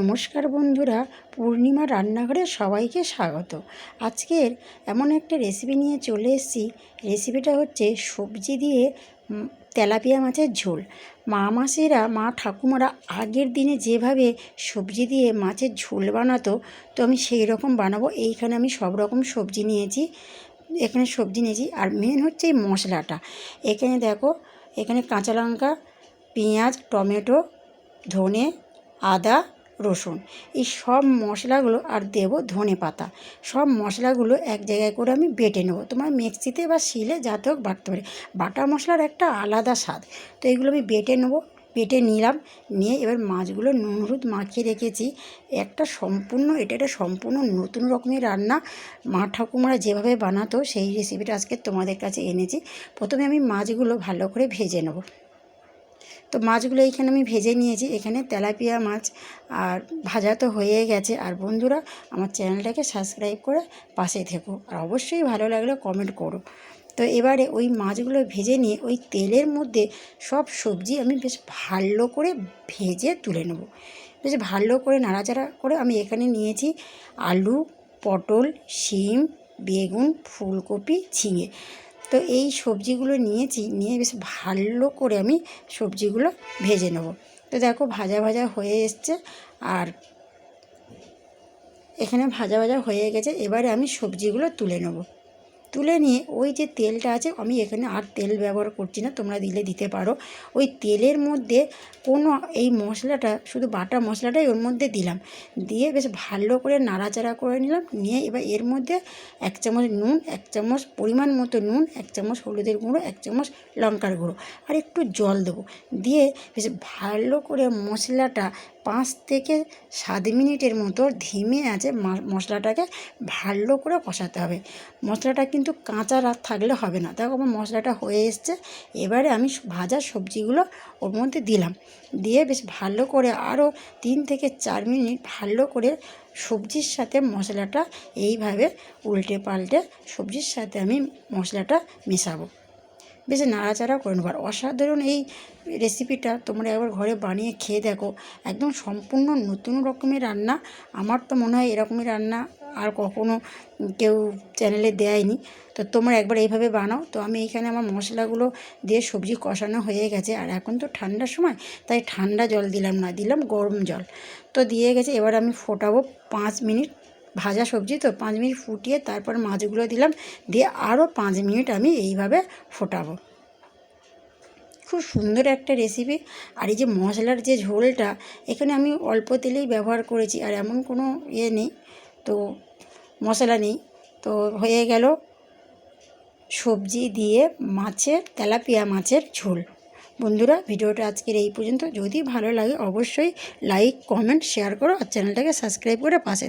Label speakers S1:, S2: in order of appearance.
S1: নমস্কার বন্ধুরা, পূর্ণিমা রান্নাঘরে সবাইকে স্বাগত। আজকের এমন একটা রেসিপি নিয়ে চলে এসেছি। রেসিপিটা হচ্ছে সবজি দিয়ে তেলাপিয়া মাছের ঝোল। মা মাসিরা, মা ঠাকুমারা আগের দিনে যেভাবে সবজি দিয়ে মাছের ঝোল বানাতো, তো আমি সেই রকম বানাবো। এইখানে আমি সব রকম সবজি নিয়েছি, এখানে সবজি নিয়েছি। আর মেন হচ্ছে এই মশলাটা। এখানে দেখো, এখানে কাঁচা লঙ্কা, পেঁয়াজ, টমেটো, ধনে, আদা রসুন। এই সব মশলাগুলো আর দেব ধনে পাতা। সব মশলাগুলো এক জায়গায় করে আমি বেটে নেব। তোমার মিক্সিতে বা শিলে যাতে হোক বাটতে পারে। বাটা মশলার একটা আলাদা স্বাদ। তো এগুলো আমি বেটে নেব, বেটে নিলাম। নিয়ে এবার মাছগুলো নুন হলুদ মাখিয়ে রেখেছি। একটা সম্পূর্ণ, এটা একটা সম্পূর্ণ নতুন রকমের রান্না। মা ঠাকুমারা যেভাবে বানাতো সেই রেসিপিটা আজকে তোমাদের কাছে এনেছি। প্রথমে আমি মাছগুলো ভালো করে ভেজে নেব। তো মাছগুলো এইখানে আমি ভেজে নিয়েছি। এখানে তেলাপিয়া মাছ আর ভাজা তো হয়ে গেছে। আর বন্ধুরা, আমার চ্যানেলটাকে সাবস্ক্রাইব করে পাশে থেকো। আর অবশ্যই ভালো লাগলে কমেন্ট করো। তো এবারে ওই মাছগুলো ভেজে নিয়ে ওই তেলের মধ্যে সব সবজি আমি বেশ ভালো করে ভেজে তুলে নেব। বেশ ভালো করে নাড়াচাড়া করে আমি এখানে নিয়েছি আলু, পটল, শিম, বেগুন, ফুলকপি, ঝিঙে। তো এই সবজিগুলো নিয়েছি, নিয়ে বেশ ভালো করে আমি সবজিগুলো ভেজে নেব। তো দেখো ভাজা ভাজা হয়ে এসছে আর এখানে ভাজা ভাজা হয়ে গেছে, এবারে আমি সবজিগুলো তুলে নেব। তুলে নিয়ে ওই যে তেলটা আছে, আমি এখানে আর তেল ব্যবহার করছি না, তোমরা দিলে দিতে পারো। ওই তেলের মধ্যে কোনো এই মশলাটা, শুধু বাটা মশলাটাই ওর মধ্যে দিলাম। দিয়ে বেশ ভালো করে নাড়াচাড়া করে নিলাম, নিয়ে এবার এর মধ্যে এক চামচ নুন, এক চামচ পরিমাণ মতো নুন, এক চামচ হলুদের গুঁড়ো, এক চামচ লঙ্কার গুঁড়ো, আর একটু জল দেবো। দিয়ে বেশ ভালো করে মশলাটা পাঁচ থেকে সাত মিনিটের মতো ধিমে আছে মশলাটাকে ভালো করে কষাতে হবে। মশলাটা কিন্তু কাঁচা রাত থাকলে হবে না। দেখো আমার মশলাটা হয়ে এসছে। এবারে আমি ভাজা সবজিগুলো ওর মধ্যে দিলাম। দিয়ে বেশ ভালো করে আরও তিন থেকে চার মিনিট ভালো করে সবজির সাথে মশলাটা এইভাবে উল্টে পাল্টে সবজির সাথে আমি মশলাটা মেশাবো। বেশ নাড়াচাড়া করে নেব। আর অসাধারণ এই রেসিপিটা তোমরা একবার ঘরে বানিয়ে খেয়ে দেখো। একদম সম্পূর্ণ নতুন রকমের রান্না। আমার তো মনে হয় এরকমই রান্না আর কখনো কেউ চ্যানেলে দেয়নি। তো তোমরা একবার এইভাবে বানাও। তো আমি এইখানে আমার মশলাগুলো দিয়ে সবজি কষানো হয়ে গেছে। আর এখন তো ঠান্ডার সময়, তাই ঠান্ডা জল দিলাম না, দিলাম গরম জল। তো দিয়ে গেছে, এবার আমি ফোটাবো পাঁচ মিনিট। ভাজা সবজি তো পাঁচ মিনিট ফুটিয়ে তারপর মাছগুলো দিলাম। দিয়ে আরও পাঁচ মিনিট আমি এইভাবে ফোটাবো। খুব সুন্দর একটা রেসিপি আর এই যে মশলার যে ঝোলটা, এখানে আমি অল্প তেলেই ব্যবহার করেছি আর এমন কোনো ইয়ে নেই। তো মশলা নেই। তো হয়ে গেল সবজি দিয়ে মাছের, তেলাপিয়া মাছের ঝোল। বন্ধুরা, ভিডিওটা আজকের এই পর্যন্ত। যদি ভালো লাগে অবশ্যই লাইক কমেন্ট শেয়ার করো আর চ্যানেলটাকে সাবস্ক্রাইব করে পাশে